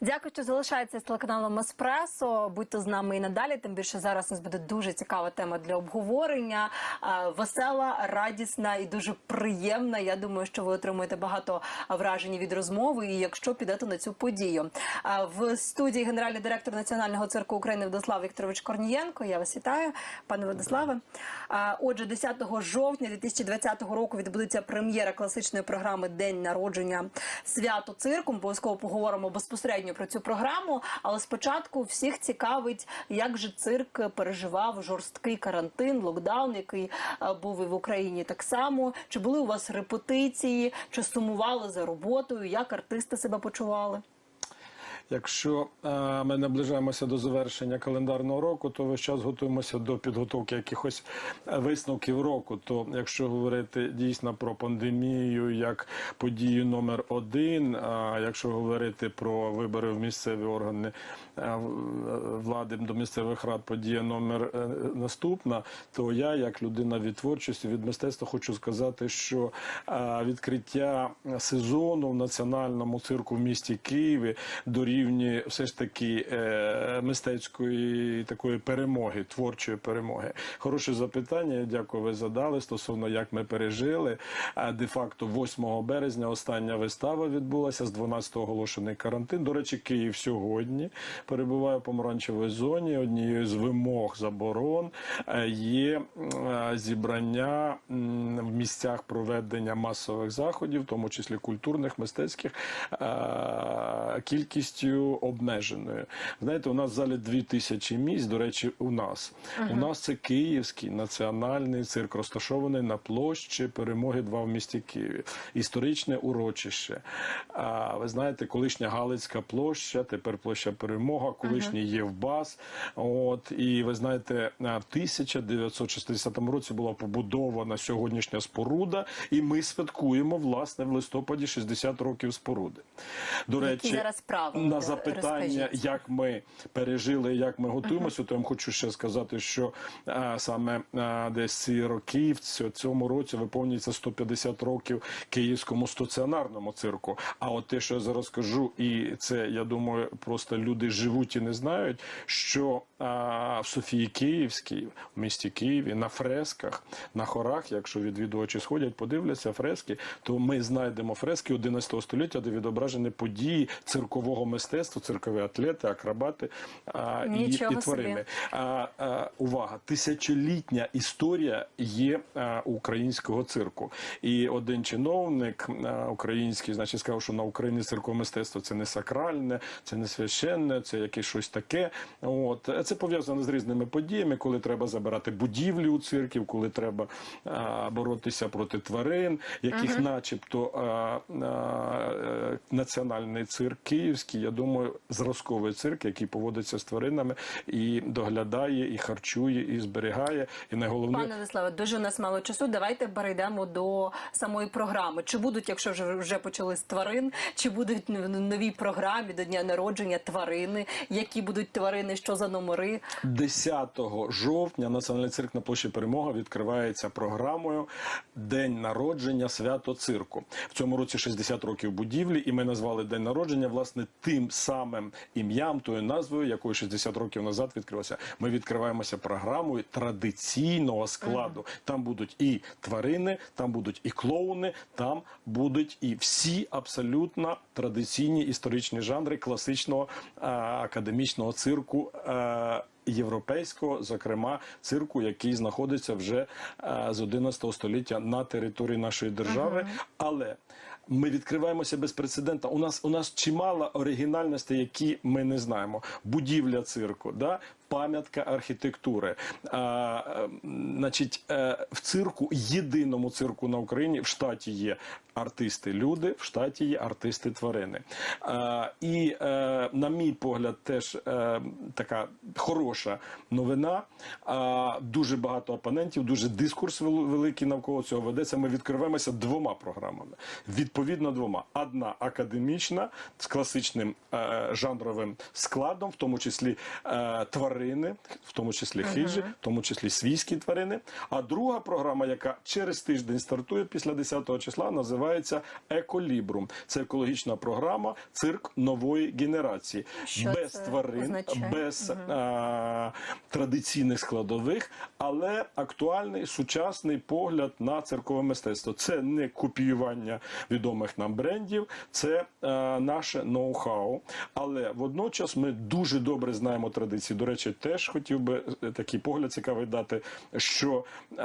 Дякую, що залишаєтеся з телеканалом Еспресо. Будьте з нами і надалі. Тим більше зараз у нас буде дуже цікава тема для обговорення. Е, Весела, радісна і дуже приємна. Я думаю, що ви отримуєте багато вражень від розмови. І якщо підете на цю подію, Е, в студії генеральний директор Національного цирку України Владислав Вікторович Корнієнко. Я вас вітаю, пане Владиславе. Е, Отже, 10 жовтня 2020 року відбудеться прем'єра класичної програми День народження свято цирку. Обов'язково поговоримо безпосередньо про цю програму. Але спочатку всіх цікавить, як же цирк переживав жорсткий карантин, локдаун, який е, був і в Україні так само. Чи були у вас репетиції, чи сумували за роботою? Як артисти себе почували? Якщо е, ми наближаємося до завершення календарного року, то весь час готуємося до підготовки якихось е, висновків року. То якщо говорити дійсно про пандемію як подію номер один, а якщо говорити про вибори в місцеві органи е, влади до місцевих рад, подія номер наступна, то я, як людина від творчості, від мистецтва, хочу сказати, що відкриття сезону в національному цирку в місті Києві дорівнює все ж таки е, мистецької такої перемоги, творчої перемоги. Хороше запитання. Дякую, ви задали стосовно як ми пережили. А де-факто 8 березня остання вистава відбулася з 12-го оголошений карантин. До речі, Київ сьогодні перебуває в помаранчевій зоні. Однією з вимог заборон е, є е, зібрання в місцях проведення масових заходів, в тому числі культурних, мистецьких, е, кількістю обмеженою. Знаєте, у нас в залі дві тисячі місць. До речі, у нас у нас це Київський національний цирк, розташований на площі перемоги 2 в місті Києві. Історичне урочище. А ви знаєте, колишня Галицька площа, тепер площа Перемога, колишній Євбас. От і ви знаєте, в 1960 році була побудована сьогоднішня споруда, і ми святкуємо власне в листопаді 60 років споруди. До Які речі, зараз правила? На запитання, Розкажіть. як ми пережили, як ми готуємося, то я хочу ще сказати, що а, саме а, десь ці роки, в цьому році виповнюється 150 років київському стаціонарному цирку. А от те, що я зараз кажу, і це я думаю, просто люди живуть і не знають, що в Софії Київській, в місті Києві, на фресках, на хорах, якщо відвідувачі сходять, подивляться фрески, то ми знайдемо фрески 11 століття, де відображені події циркового мистецтва, циркові атлети, акробати а, і, і тварини. А, а, увага, тисячолітня історія є а, українського цирку. І один чиновник а, український, значить, сказав, що на Україні циркове мистецтво це не сакральне, це не священне, це якесь щось таке. От це пов'язано з різними подіями, коли треба забирати будівлі у цирків, коли треба а, боротися проти тварин, яких, начебто, а, а, е, національний цирк київський, я думаю, зразковий цирк, який поводиться з тваринами і доглядає, і харчує, і зберігає. І найголовніше Пане Владиславе, дуже у нас мало часу. Давайте перейдемо до самої програми. Чи будуть, якщо вже вже почали з тварин, чи будуть в новій програмі до дня народження тварини? Які будуть тварини, що за номери? 10 жовтня Національний цирк на площі Перемога відкривається програмою День народження свято цирку. В цьому році 60 років будівлі, і ми назвали День народження власне тим самим ім'ям, тою назвою, якою 60 років назад відкрилося. Ми відкриваємося програмою традиційного складу. Там будуть і тварини, там будуть і клоуни, там будуть і всі абсолютно традиційні історичні жанри класичного е, академічного цирку. е, Європейського, зокрема, цирку, який знаходиться вже е, з 11 століття на території нашої держави, але ми відкриваємося без прецедента. У нас у нас чимало оригінальностей, які ми не знаємо. Будівля цирку, да? Пам'ятка архітектури. А, е, значить, е, в цирку, єдиному цирку на Україні, в штаті є артисти люди, в штаті є артисти тварини. А, і, е, на мій погляд, теж е, така хороша новина. А, дуже багато опонентів, дуже дискурс великий навколо цього ведеться. Ми відкриваємося двома програмами. Відповідно, двома: одна академічна з класичним жанровим складом, в тому числі тварин. Тварини, в тому числі хижі, в тому числі свійські тварини. А друга програма, яка через тиждень стартує після 10-го числа, називається Еколібрум. Це екологічна програма цирк нової генерації. Що без це тварин, означає? без а, традиційних складових, але актуальний сучасний погляд на циркове мистецтво. Це не копіювання відомих нам брендів, це е, наше ноу-хау. Але водночас ми дуже добре знаємо традиції. До речі, теж хотів би е, такий погляд цікавий дати, що е,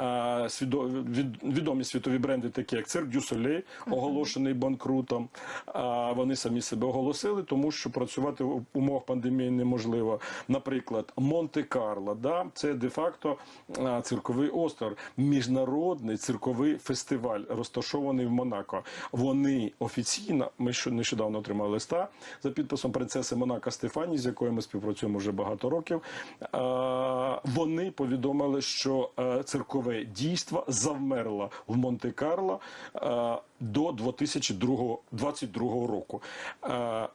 свідо- від- відомі світові бренди, такі як Цирк Дю Солей, оголошений банкрутом. А вони самі себе оголосили, тому що працювати в умовах пандемії неможливо. Наприклад, Монте-Карло, да, це де-факто а, цирковий остров, міжнародний цирковий фестиваль, розташований в Монако. Вони офіційно, ми що нещодавно отримали листа за підписом принцеси Монако Стефані, з якою ми співпрацюємо вже багато років. А, Вони повідомили, що церкове дійство завмерло в Монте-Карло е, до 2022 року. Е,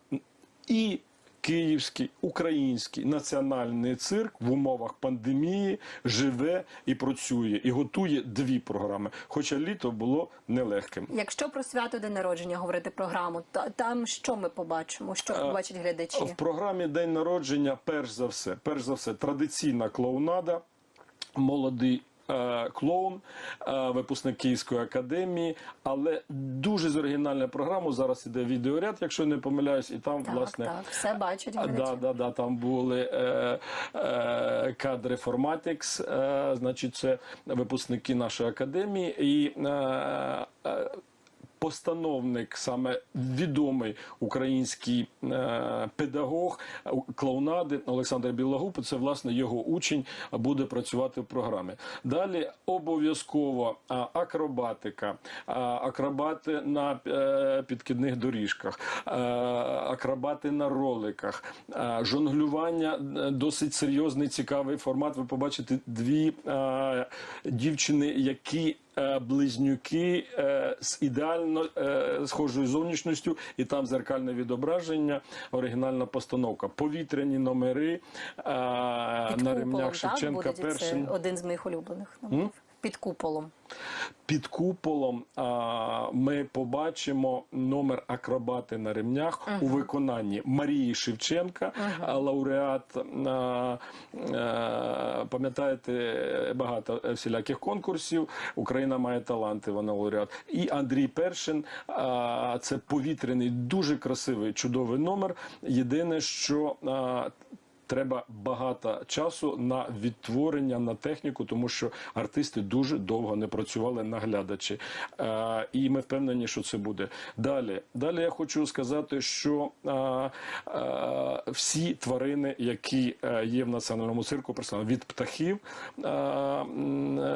І Київський український національний цирк в умовах пандемії живе і працює, і готує дві програми. Хоча літо було нелегким. Якщо про свято день народження говорити програму, та там що ми побачимо? Що побачать глядачі? В програмі День народження, перш за все, перш за все, традиційна клоунада, молодий. Е, Клоун, е, випускник Київської академії, але дуже з оригінальною програмою. Зараз іде відеоряд, якщо не помиляюсь, і там Так, власне так, все бачать да, да, да, там були е, е, кадри Форматікс, е, значить, це випускники нашої академії, і е, е, постановник, саме відомий український е, педагог е, клоунади Олександр Білагуб, це власне його учень буде працювати в програмі. Далі обов'язково акробатика, акробати на е, підкидних доріжках, е, акробати на роликах, е, жонглювання е, досить серйозний, цікавий формат. Ви побачите дві е, дівчини, які е, близнюки е, з ідеально е, схожою зовнішністю, і там зеркальне відображення, оригінальна постановка. Повітряні номери е, на ремнях Шевченка. Першим один з моїх улюблених номерів. Під куполом. під куполом а, ми побачимо номер акробати на ремнях у виконанні Марії Шевченка, а, лауреат. а, а, Пам'ятаєте багато всіляких конкурсів. Україна має таланти. Вона лауреат. І Андрій Першин. а, Це повітряний, дуже красивий, чудовий номер. Єдине, що а, Треба багато часу на відтворення на техніку, тому що артисти дуже довго не працювали на глядачі. Е, і ми впевнені, що це буде. Далі, далі я хочу сказати, що е, е, всі тварини, які е, є в національному цирку, від птахів, е,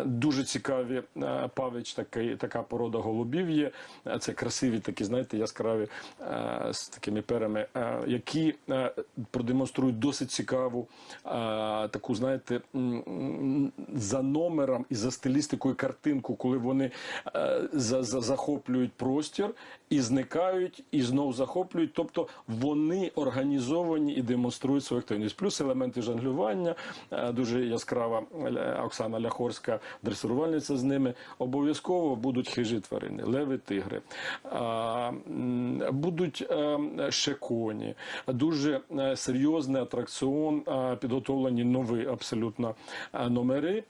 дуже цікаві. Е, Павич такий, така порода голубів є. Це красиві, такі, знаєте, яскраві е, з такими перами, е, які е, продемонструють досить цікаву е, таку, знаєте, за номером і за стилістикою картинку, коли вони е, за, за, захоплюють простір і зникають, і знову захоплюють. Тобто вони організовані і демонструють свою активність. Плюс елементи жонглювання, е, дуже яскрава е, Оксана Ляхорська, дресирувальниця з ними. Обов'язково будуть хижі тварини, леви, тигри, а, будуть е, ще коні. Дуже серйозний атракціон, е, підготовлені нові абсолютно е, номери.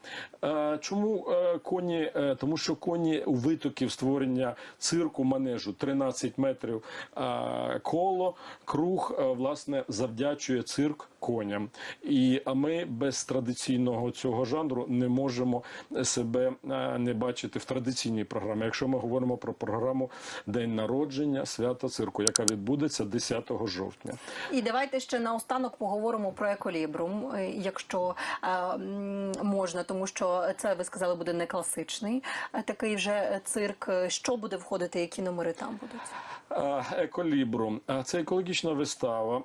Е, Чому коні? Тому що коні у витоків створення цирку манежу 13 метрів коло, круг, власне, завдячує цирк коням. І а ми без традиційного цього жанру не можемо себе е, не бачити в традиційній програмі. Якщо ми говоримо про програму День народження свята цирку, яка відбудеться 10 жовтня. І давайте ще наостанок поговоримо про еколібрум, е, якщо е, можна, тому що це ви сказали буде не класичний е, такий вже цирк. Що буде входити, які номери там будуть? Е, Еколібрум. Е, Це екологічна вистава.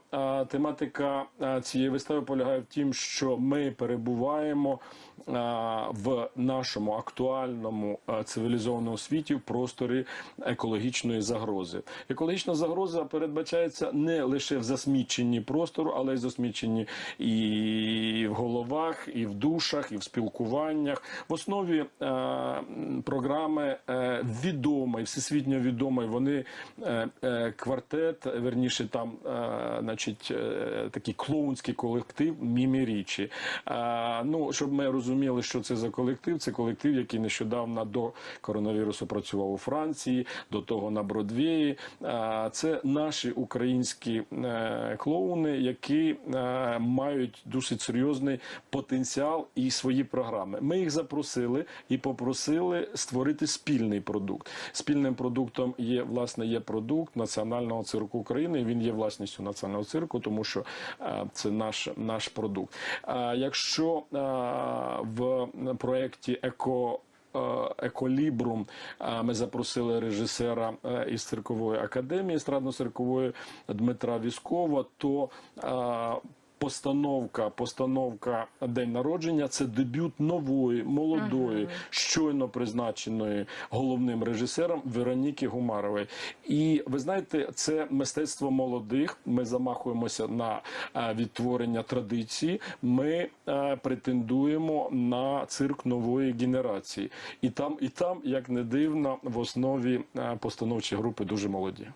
Тематика цієї вистави полягає в тім, що ми перебуваємо в нашому актуальному цивілізованому світі в просторі екологічної загрози. Екологічна загроза передбачається не лише в засміченні простору, але й засміченні і в головах, і в душах, і в спілкуваннях. В основі е, програми е, відомий, всесвітньо відомий. Вони е, е, квартет, верніше там, е, значить, е, такий клоунський колектив Мімі Річі. Е, ну, щоб ми розуміли, що це за колектив. Це колектив, який нещодавно до коронавірусу працював у Франції, до того на Бродвеї. Це наші українські е, клоуни, які е, мають досить серйозний потенціал і свої програми. Ми їх запросили і попросили створити спільний продукт. Спільним продуктом є власне є продукт Національного цирку України. Він є власністю національного цирку, тому що е, це наш, наш продукт. Якщо в проєкті еко е, Еколібрум ми запросили режисера е, із циркової академії естрадно-циркової Дмитра Віскова, то е, Постановка, постановка день народження це дебют нової, молодої, щойно призначеної головним режисером Вероніки Гумарової. І ви знаєте, це мистецтво молодих. Ми замахуємося на е, відтворення традиції. Ми е, претендуємо на цирк нової генерації. І там, і там, як не дивно, в основі е, постановчі групи дуже молоді.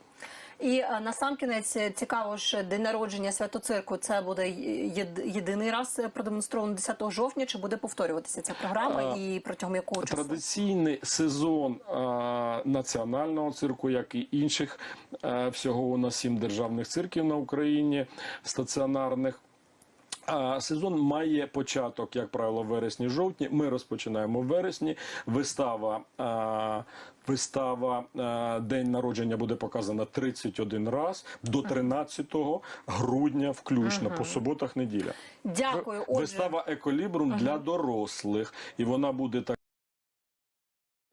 І на насамкінець кінець цікаво ж день народження святоцирку. Це буде єд- єдиний раз е, продемонстровано 10 жовтня. Чи буде повторюватися ця програма? І протягом якого часу? Традиційний сезон а, національного цирку, як і інших, а, всього у нас сім державних цирків на Україні стаціонарних. А сезон має початок, як правило, вересні-жовтні. Ми розпочинаємо в вересні. Вистава, а, вистава а, День народження буде показана 31 раз до 13 грудня, включно по суботах, неділя. Дякую. Отже, Вистава Еколібрум для дорослих, і вона буде так.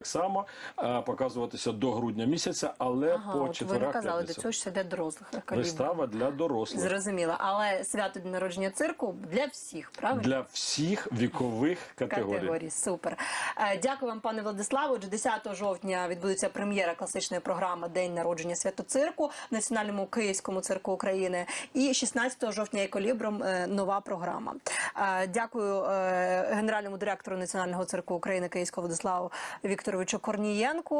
Само е, показуватися до грудня місяця, але ага, по от ви не казали до цього, що це для дорослих. еколібрум. Вистава для дорослих. Зрозуміло, але свято день народження цирку для всіх, правильно? Для всіх вікових категорій. Категорії. Супер. Е, Дякую вам, пане Владиславу. Отже, 10 жовтня відбудеться прем'єра класичної програми День народження святоцирку в Національному Київському цирку України. І 16 жовтня еколібром е, нова програма. Дякую генеральному директору Національного цирку України Київського Владиславу Вікторовичу Корнієнку.